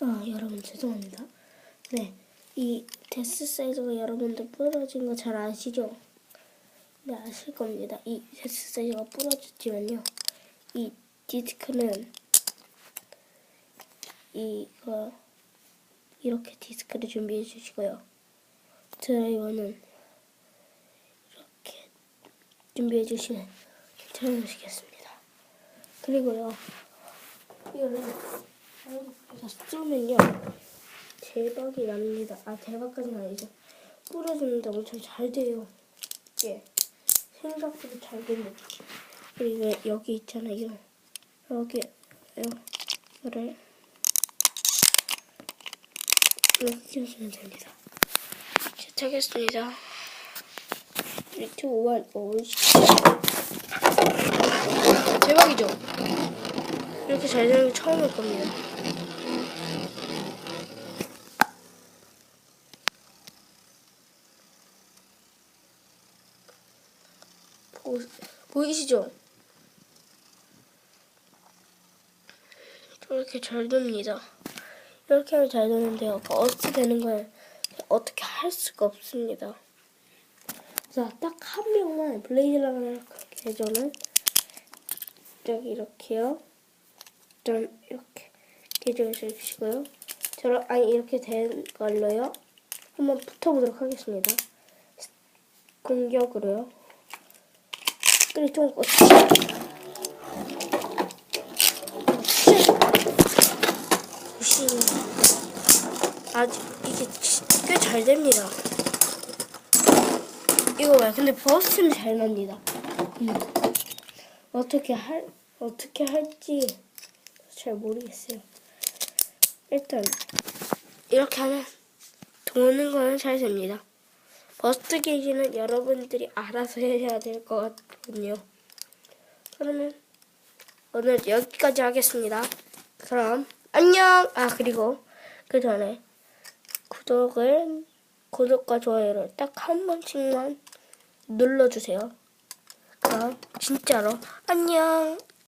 아, 여러분 죄송합니다. 네, 이 데스 사이즈가 여러분들 부러진 거 잘 아시죠? 네, 아실 겁니다. 이 데스 사이즈가 부러졌지만요. 이 디스크는 이거 이렇게 디스크를 준비해 주시고요. 드라이버는 이렇게 준비해 주시면 괜찮으시겠습니다. 그리고요, 이거를 이렇게 쏘면요, 대박이 납니다. 아, 대박까지는 아니죠. 부러지는데 엄청 잘 돼요. 예, 생각보다 잘 됩니다. 그리고 여기 있잖아요. 여기, 이거를 이렇게 끼우시면 됩니다. 시작하겠습니다. 3, 2, 1, 오, 대박이죠? 이렇게 잘 되는 게 처음일 겁니다. 보, 보이시죠? 이렇게 잘 됩니다. 이렇게 하면 잘 되는데요. 그 어떻게 되는 걸 어떻게 할 수가 없습니다. 자, 딱한 명만 블레이드 라운을 계정은 딱 이렇게요. 좀 이렇게 계정을 주시고요. 저랑 아니 이렇게 된 걸로요. 한번 붙어보도록 하겠습니다. 공격으로요. 그리고 좀 보시면 아주 이게 꽤 잘 됩니다. 이거 봐요. 근데 버스는 잘 납니다. 음. 어떻게 할 어떻게 할지 잘 모르겠어요. 일단 이렇게 하면 도는 거는 잘 됩니다. 버스트 게이지는 여러분들이 알아서 해야 될 것 같군요. 그러면 오늘 여기까지 하겠습니다. 그럼 안녕. 아 그리고 그 전에 구독을 구독과 좋아요를 딱 한 번씩만 눌러주세요. 그럼 진짜로 안녕.